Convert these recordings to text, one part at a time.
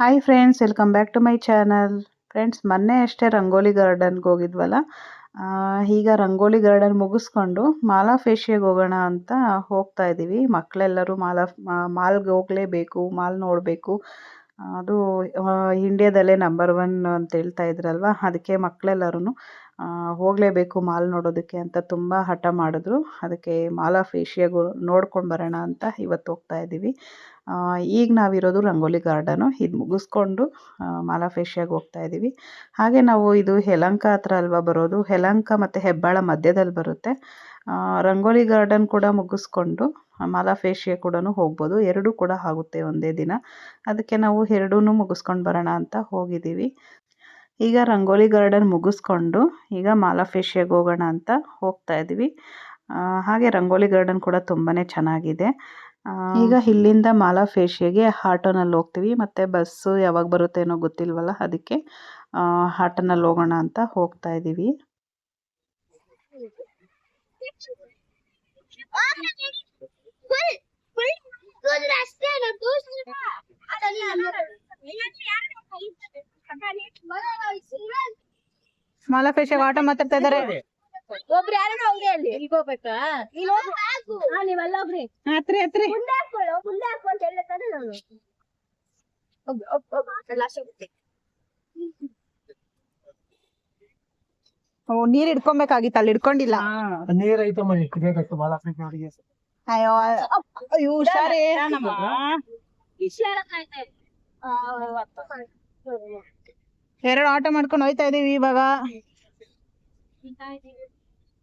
Hi friends welcome back to my channel friends ಮೊನ್ನೆ ಅಷ್ಟೇ ರಂಗೋಲಿ ಗಾರ್ಡನ್ಗೆ ಹೋಗಿದ್ವಲ್ಲ? ಈಗ ರಂಗೋಲಿ ಗಾರ್ಡನ್ ಮುಗಿಸ್ಕೊಂಡು ಮಾಲಾ ಫೇಶಿಯಗೆ ಹೋಗೋಣ ಅಂತ ಹೋಗ್ತಾ ಇದ್ದೀವಿ ಮಕ್ಕಳೆಲ್ಲರೂ ಮಾಲಾ ಮಾಲ್ಗೆ ಹೋಗಲೇಬೇಕು, ಮಾಲ್ ನೋಡಬೇಕು. ಅದು ಇಂಡಿಯಾದಲ್ಲೇ ನಂಬರ್ ಒನ್ ಅಂತ ಹೇಳ್ತಾ ಇದ್ರಲ್ವ? ಅದಕ್ಕೆ ಮಕ್ಕಳೆಲ್ಲರೂ ಹೋಗಲೇಬೇಕು ಮಾಲ್ ನೋಡೋದಕ್ಕೆ ಅಂತ ತುಂಬ ಹಠ ಮಾಡಿದ್ರು. ಅದಕ್ಕೆ ಮಾಲಾ ಫೇಶಿಯಾಗು ನೋಡ್ಕೊಂಡು ಬರೋಣ ಅಂತ ಇವತ್ತು ಹೋಗ್ತಾ ಇದ್ದೀವಿ ಈಗ ನಾವಿರೋದು ರಂಗೋಲಿ ಗಾರ್ಡನು. ಇದು ಮುಗಿಸ್ಕೊಂಡು ಮಾಲಾ ಹೋಗ್ತಾ ಇದ್ದೀವಿ ಹಾಗೆ ನಾವು ಇದು ಯಲಹಂಕ ಹತ್ರ ಅಲ್ವಾ ಬರೋದು? ಯಲಹಂಕ ಮತ್ತು ಹೆಬ್ಬಾಳ ಮಧ್ಯದಲ್ಲಿ ಬರುತ್ತೆ. ರಂಗೋಲಿ ಗಾರ್ಡನ್ ಕೂಡ ಮುಗಿಸ್ಕೊಂಡು ಮಾಲಾ ಫೇಶಿಯಾ ಕೂಡ ಹೋಗ್ಬೋದು. ಎರಡೂ ಕೂಡ ಆಗುತ್ತೆ ಒಂದೇ ದಿನ. ಅದಕ್ಕೆ ನಾವು ಎರಡೂ ಮುಗಿಸ್ಕೊಂಡು ಬರೋಣ ಅಂತ ಹೋಗಿದ್ದೀವಿ. ಈಗ ರಂಗೋಲಿ ಗಾರ್ಡನ್ ಮುಗಿಸ್ಕೊಂಡು, ಈಗ ಮಾಲಾ ಹೋಗೋಣ ಅಂತ ಹೋಗ್ತಾ ಇದ್ದೀವಿ ಹಾಗೆ ರಂಗೋಲಿ ಗಾರ್ಡನ್ ಕೂಡ ತುಂಬಾ ಚೆನ್ನಾಗಿದೆ. ಈಗ ಇಲ್ಲಿಂದ ಮಾಲಾ ಫೇಶಿಯಾಗೆ ಆಟೋನಲ್ಲಿ ಹೋಗ್ತೀವಿ. ಮತ್ತೆ ಬಸ್ಸು ಯಾವಾಗ ಬರುತ್ತೆ ಏನೋ ಗೊತ್ತಿಲ್ವಲ್ಲ ಅದಕ್ಕೆ ಆಟೋನಲ್ಲಿ ಹೋಗೋಣ ಅಂತ ಹೋಗ್ತಾ ಇದ್ದೀವಿ ಮಾಲಾ ಫೇಶಿಯಾಗ ಆಟೋ ಮಾತಾಡ್ತಾ ಇದಾರೆ ಒಬ್ರು ಯಾರು ಹೋಗ್ರಿ ಅಲ್ಲಿ? ಈಗ ಹೋಗ್ಬೇಕಾ? ನೀವೆಲ್ಲ ಹೋಗ್ರಿ ಹತ್ರಿ ಹತ್ರಿ. ಮುಂದೆ ಹಾಕೊಳ್ಳು ಮುಂದೆ ಹಾಕು ಅಂತ ಹೇಳ್ತಾನೆ ನಾನು. ನೀರ್ ಹಿಡ್ಕೊಬೇಕಾಗಿತ್ತು ಅಲ್ಲಿ ಇಡ್ಕೊಂಡಿಲ್ಲ ನೀರ್ ಐತಮ್ಮ ಬಾಳ ಅಯ್ಯೋ ಅಯ್ಯೋ ಹುಷಾರೇ. ಎರಡು ಆಟೋ ಮಾಡ್ಕೊಂಡು ಹೋಯ್ತಾ ಇದೀವಿ ಇವಾಗ.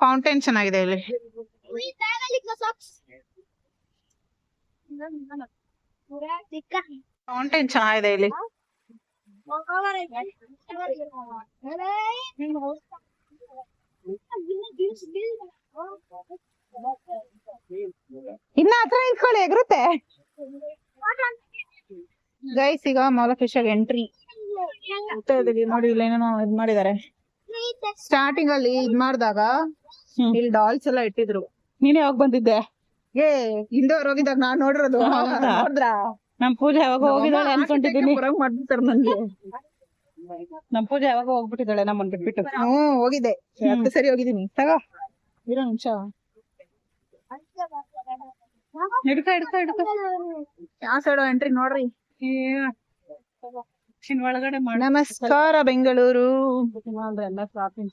ಫೌಂಟೇನ್ ಚೆನ್ನಾಗಿದೆ ಇಲ್ಲಿ ಫೌಂಟೇನ್ ಚೆನ್ನಾಗಿದೆ ಇಲ್ಲಿ ಇನ್ನ ಹತ್ರ ನಿಂತ್ಕೊಳ್ಳಿ ಎಗರುತ್ತೆ. ಗೈಸ್ ಈಗ ಮಾಲ ಫಿಶ್ ಎಂಟ್ರಿ ನೋಡಿ ಇಲ್ಲಿ ಏನೇನೋ ಇದ್ ಮಾಡಿದಾರೆ ಸ್ಟಾರ್ಟಿಂಗ್ ಅಲ್ಲಿ ಇದ್ ಮಾಡ್ದಾಗ ಇಲ್ಲಿ ಡಾಲ್ಸ್ ಎಲ್ಲ ಇಟ್ಟಿದ್ರು. ನೀನ್ ಯಾವಾಗ ಬಂದಿದ್ದೆ? ಏ ಹಿಂದೋರ್ ಹೋಗಿದ್ದಾಗ ನಾನ್ ನೋಡಿರೋದು. ಹೌದಾ? ನೋಡಿದ್ರಾ? ನಮ್ಮ ಪೂಜೆ ಯಾವಾಗ ಹೋಗಿದ್ದಾಳೆ ಅನ್ಕೊಂಡಿದ್ದೀನಿ. ಹೊರಗ್ ಮಾಡ್ಬಿಡ್ತಾರ ನನ್ಗೆ. ನಮ್ಮ ಪೂಜೆ ಯಾವಾಗ ಹೋಗ್ಬಿಟ್ಟಿದ್ದಾಳೆ ನಮ್ಮನ್ ಬಿಟ್ಬಿಟ್ಟು. ಹ್ಮ್ ಹೋಗಿದ್ದೆ ಹತ್ತು ಸರಿ ಹೋಗಿದ್ದೀನಿ. ತಗೋ. ಇರೋ ನಿಮಿಷ. ಹಿಡ್ಕ ಹಿಡ್ಕ ಹಿಡ್ಕ. ಯಾವ ಸೈಡ್ ಎಂಟ್ರಿ ನೋಡ್ರಿ? ಒಳಗಡೆ ಮಾಡಿ. ನಮಸ್ಕಾರ ಬೆಂಗಳೂರು. ಎಲ್ಲ ಶಾಪಿಂಗ್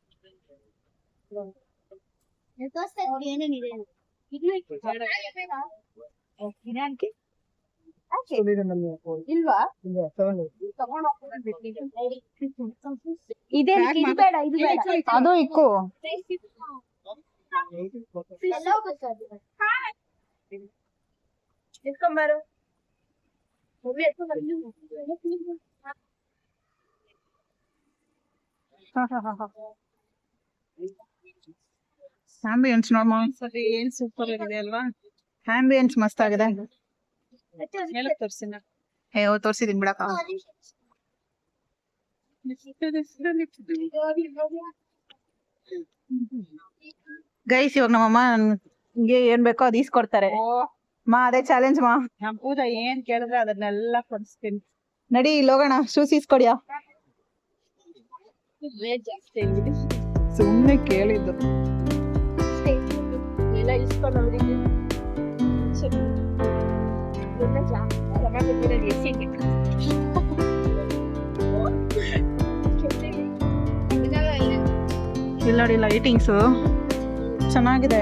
ಇಲ್ವಾ ಇದೇ ಬೇಡ ಇದು ಬೇಡ ಅದು ಇಕ್ಕು ಎತ್ಕೊಂಬಾರು ಆಂಬಿಯನ್ಸ್ ನೋಡ್ಮ ಸರಿ ಏನ್ ಸೂಪರ್ ಆಗಿದೆ ಅಲ್ವಾ? ಆಂಬಿಯನ್ಸ್ ಮಸ್ತ್ ಆಗಿದೆ. ಹೇಳಕ್ ತೋರ್ಸಿನ? ಏ ಓ ತೋರ್ಸಿದೀನಿ ಬಿಡಕ್ಕ ಗೈಸ್ ಇವಾಗ ನಮ್ಮಮ್ಮ ನನ್ಗೆ ಏನ್ ಬೇಕೋ ಅದು ಈಸ್ಕೊಡ್ತಾರೆ. ಮಾ ಅದೇ ಚಾಲೆಂಜ್ ಮಾ. ನಮ್ ಪೂಜಾ ಏನ್ ಕೇಳಿದ್ರೆ ಅದನ್ನೆಲ್ಲ ಕೊಡಿಸ್ತೀನಿ. ನಡಿ ಇಲ್ಲಿ ಹೋಗೋಣ. ಶೂಸ್ ಈಸ್ಕೊಡ್ಯಾ? ಸುಮ್ಮನೆ ಕೇಳಿದ್ದು. ಎಲ್ಲ ಇಸ್ಕೊಂಡು ಅವರಿಗೆ ಇಲ್ಲಿ ನೋಡಿ ಲೈಟಿಂಗ್ಸು ಚೆನ್ನಾಗಿದೆ.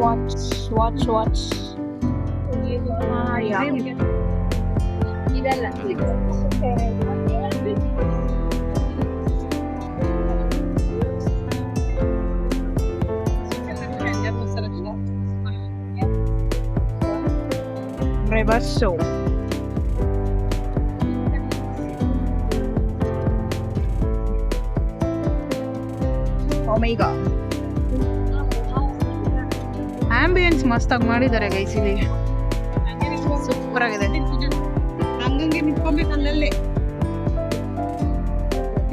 ವಾಚ್ ವಾಚ್ ವಾಚ್ ಇದಲ್ಲ ಶೋ ಒಮೇಗಾ ಆಂಬಿಯನ್ಸ್ ಮಸ್ತಾಗಿ ಮಾಡಿದ್ದಾರೆ ಗೈಸ್ ಸೂಪರ್ ಆಗಿದೆ. ಅಲ್ಲಲ್ಲಿ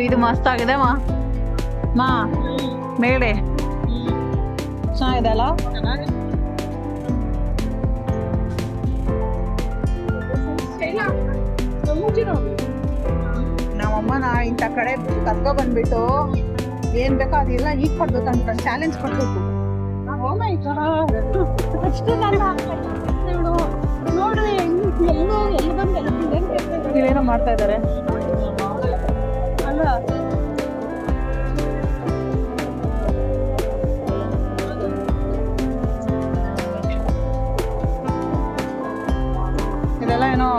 ಇದು ಮಸ್ತ್ ಆಗಿದೆ ಮಾ. ಮಾ ಮೇಡೆ ಚೆನ್ನಾಗಿದೆ ಅಲ್ಲ ನಮ್ಮಮ್ಮನ ಇಂಥ ಕಡೆ ಕರ್ಕೊ ಬಂದ್ಬಿಟ್ಟು ಏನ್ ಬೇಕೋ ಅದೆಲ್ಲ ಈಗ ಅಂತ ಚಾಲೆಂಜ್ ಕೊಡ್ಬೇಕು ನೋಡ್ರಿ ಇಲ್ಲೇನೋ ಮಾಡ್ತಾ ಇದ್ದಾರೆ? ಅಲ್ಲ. ಇದೆಲ್ಲ ಏನೋ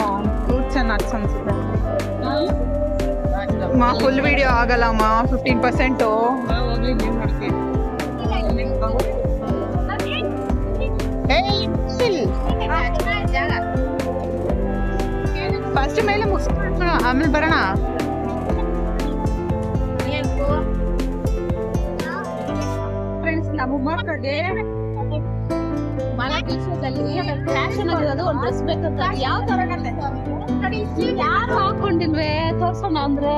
ಫ್ರೂಟ್ಸ್ ಅಂಡ್ ನಟ್ಸ್ ಅನ್ಸುತ್ತೆ. ಮಾ ಫುಲ್ ವಿಡಿಯೋ ಆಗಲ್ಲಮ್ಮ ಫಿಫ್ಟೀನ್ ಪರ್ಸೆಂಟು ಫಸ್ಟ್ ಮೇಲೆ ಮುಗಿಸ್ಕೊಂಡು ಆಮೇಲೆ ಬರೋಣ? ಫ್ರೆಂಡ್ಸ್ ನಮ್ಮಮ್ಮ ಕಡೆ ಮಲ ಕೆಲಸದಲ್ಲಿ ಫ್ಯಾಷನ್ ಆಗಿರೋದು ಒಂದು ಡ್ರೆಸ್ ಬೇಕಂತ ಯಾವ ತರ ಯಾರು ಹಾಕೊಂಡಿಲ್ವೇ? ತೋರ್ಸೋಣ ಅಂದ್ರೆ.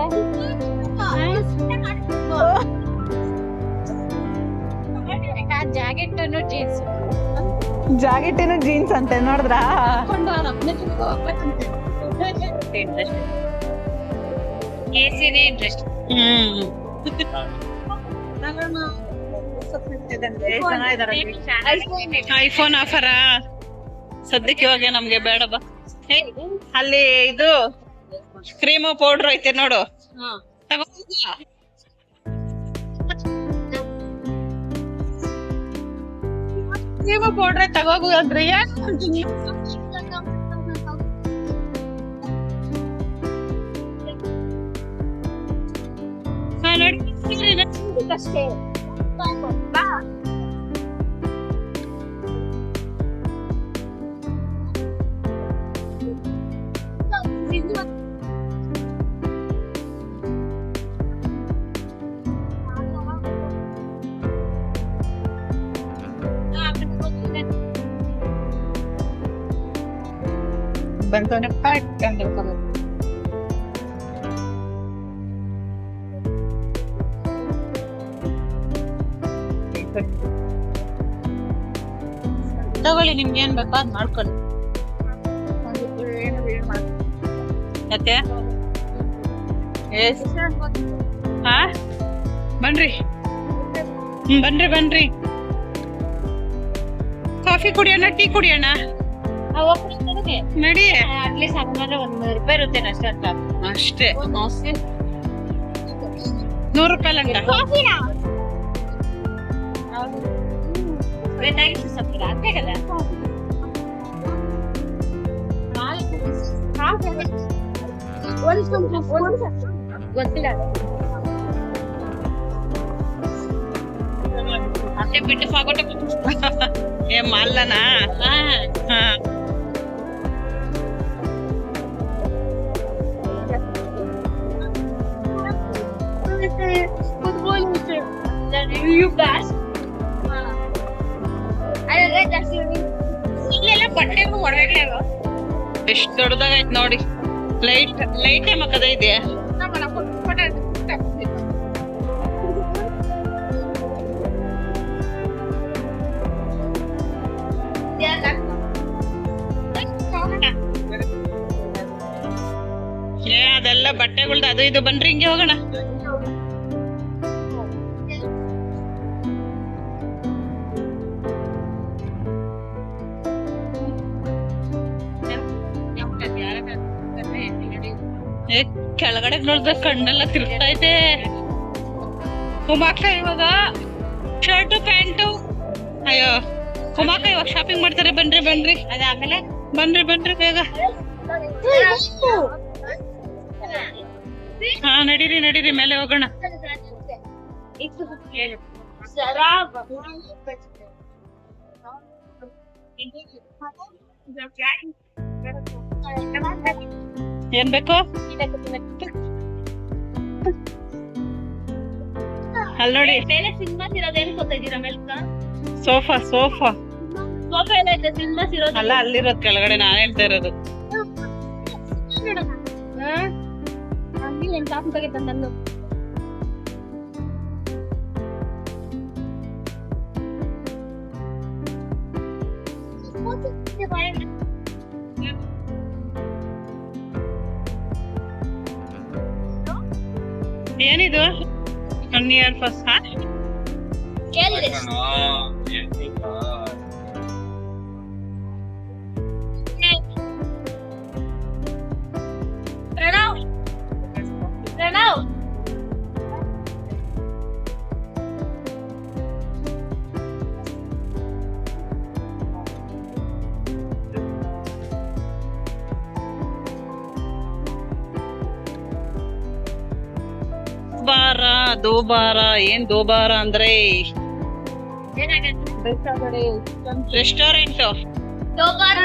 ಜಾಕೆಟ್ ಜೀನ್ಸ್ ಜಾಕೆಟೇನು ಜೀನ್ಸ್ ಅಂತೆ ನೋಡಿದ್ರಾ? ಹಾಕೊಂಡು ಇಂಟ್ರೆಸ್ಟ್ ಕೇಸರಿ ಇಂಟ್ರೆಸ್ಟ್ ಐಫೋನ್ ಆಫರ ಸದ್ಯಕ್ಕೆ ಇವಾಗ ನಮ್ಗೆ ಬೇಡ ಬಾ ಅಲ್ಲಿ ಇದು ಕ್ರೀಮು ಪೌಡರ್ ಐತೆ ನೋಡು. ಕ್ರೀಮು ಪೌಡ್ರೆ ತಗೋಗು ಅಂದ್ರೆ ಯಾಕೆ ಅಷ್ಟೇ ಬಂತವನೆ ಪ್ಯಾಕ್ ಅಂತ ಹೇಳ್ಕೊಂಡು ತಗೊಳ್ಳಿ ನಿಮ್ಗೆ ಏನ್ ಬೇಕೋ ಅದ್ ಮಾಡ್ಕೊಳ್ಳಿ. ಯಾಕೆ? ಹಾ? ಬನ್ರಿ. ಬನ್ರಿ ಬನ್ರಿ. ಕಾಫಿ ಕುಡಿಯೋಣ ಟೀ ಕುಡಿಯೋಣ? ನಡಿ. ಅಟ್ಲೀಸ್ಟ್ ಹಂಗಂದ್ರೆ ಒಂದ್ ನೂರು ರೂಪಾಯಿ ಇರುತ್ತೆ ಅಷ್ಟೇ ಅಷ್ಟೇ. ನೂರು ರೂಪಾಯಿ ಲಂಗ. When I used to suffer, I think I What is going to happen? What's the అంటే బిడ్డ పగొట్ట ఏం మళ్ళనా You guys ಎಷ್ಟು ದೊಡ್ಡದಾಗೈತ್ ನೋಡಿ. ಲೈಟ್ ಲೈಟ್ ಮಕ್ಕದ ಇದೆಯಾ ಏ, ಅದೆಲ್ಲ ಬಟ್ಟೆಗಳ್ದು ಅದು ಇದು. ಬನ್ರಿ, ಹಿಂಗೆ ಹೋಗೋಣ. ಕೆಳಗಡೆ ನೋಡಿದ್ರೆ ಕಣ್ಣೆಲ್ಲ ತಿರುಗ್ತೈತೆ. ಉಮಾಕ ಇವಾಗ ಶರ್ಟು ಪ್ಯಾಂಟು. ಅಯ್ಯೋ ಉಮಾಕ ಇವಾಗ ಶಾಪಿಂಗ್ ಮಾಡ್ತಾರೆ. ಬನ್ರಿ ಬನ್ರಿ. ಅದಾದ್ಮೇಲೆ? ಬನ್ರಿ ಬನ್ರಿ ಬೇಗ. ಹಾ ನಡೀರಿ ನಡೀರಿ ಮೇಲೆ ಹೋಗೋಣ. ಏನ್ ಬೇಕು? ಅಲ್ಲಿ ನೋಡಿ. ಮೇಲೆ ಸಿನಿಮಾಸ್ ಇರೋದೇನು ಗೊತ್ತಿದ್ದೀರಾ ಮೇಲ್ಕ? Sofa sofa. ಸೋಫಾ ಎಲ್ಲ ಇದೆ ಸಿನಿಮಾಸ್ ಇರೋದು ಅಲ್ಲ ಅಲ್ಲಿರೋದ್ ಕೆಳಗಡೆ ನಾನ್ ಹೇಳ್ತಾ ಇರೋದು. ಅಲ್ಲಿ ಏನ್ ತೆಗಿತ ನಂದು ಏನಿದು? ಒನ್ ಇಯರ್ ಫಸ್ಟ್ ದೋ ಬಾರ ಏನ್ ದೋ ಬಾರ ಅಂದ್ರೆ ಏನಾಗತ್ತೆ ರೆಸ್ಟೋರೆಂಟ್ ದೋಬಾರ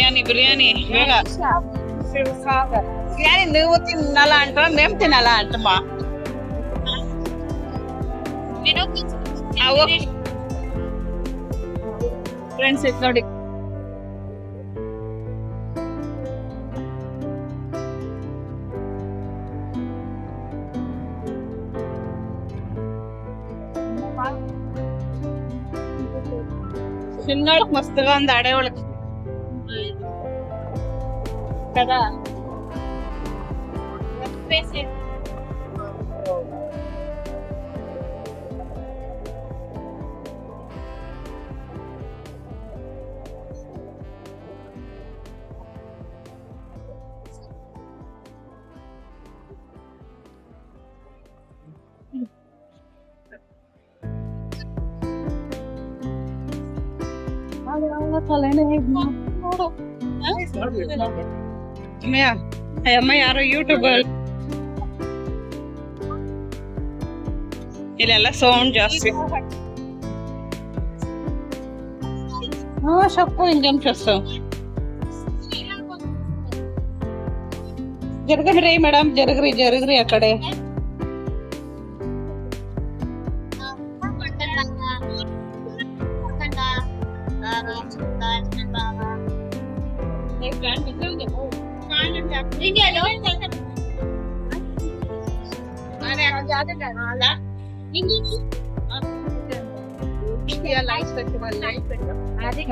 బిర్యానీ బిర్యానీ ಬೇಗ బిర్యానీ నువ్వు తినాలా అంటావా మేము తినాలా అంటమా ಫ್ರೆಂಡ್ಸ್ ಇದು ನೋಡಿ Tara. Face it. Hello, hello, hello. ಅಮ್ಮಯ್ಯ ಅಮ್ಮ ಯಾರೋ ಯೂಟ್ಯೂಬರ್ ಇಲ್ಲೆಲ್ಲ ಸೌಂಡ್ ಜಾಸ್ತಿ. ಹಾ, ಸೊಪ್ಪು ಇಂಜನ್ ಕೆಲಸ ಜರಗದ್ರಿ ಮೇಡಮ್, ಜರಗ್ರಿ ಜರಗ್ರಿ ಆ ಕಡೆ.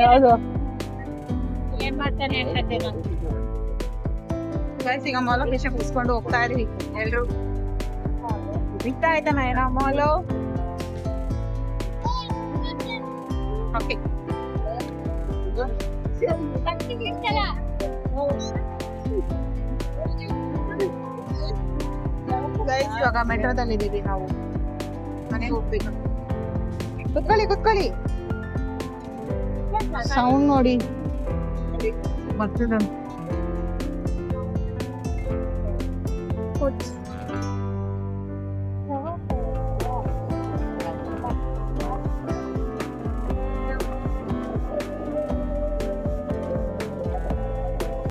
ಹೌದು ಏನ್ ಮಾಡ್ತಾನೆ ಹೇಳ್ತೇನೆ ನಾನು ಗೈಸ್ ಈಗ ಮಾಲ್ ಲೊಕೇಶನ್ ಮುಗಿಸ್ಕೊಂಡು ಹೋಗ್ತಾ ಇದೀವಿ ಎಲ್ರು ಬಿಡ್ತಾ ಆಯ್ತಾ ಏನೋ ಮಾಲು ಓಕೆ ಗೈಸ್ ಇವಾಗ ಮೆಟ್ರೋದಲ್ಲಿ ಇದೀವಿ ನಾವು ಮನೆಗೆ ಹೋಗ್ಬೇಕು ಕುತ್ಕೊಳ್ಳಿ ಕುತ್ಕೊಳ್ಳಿ ಸೌಂಡ್ ನೋಡಿ ಬರ್ತದ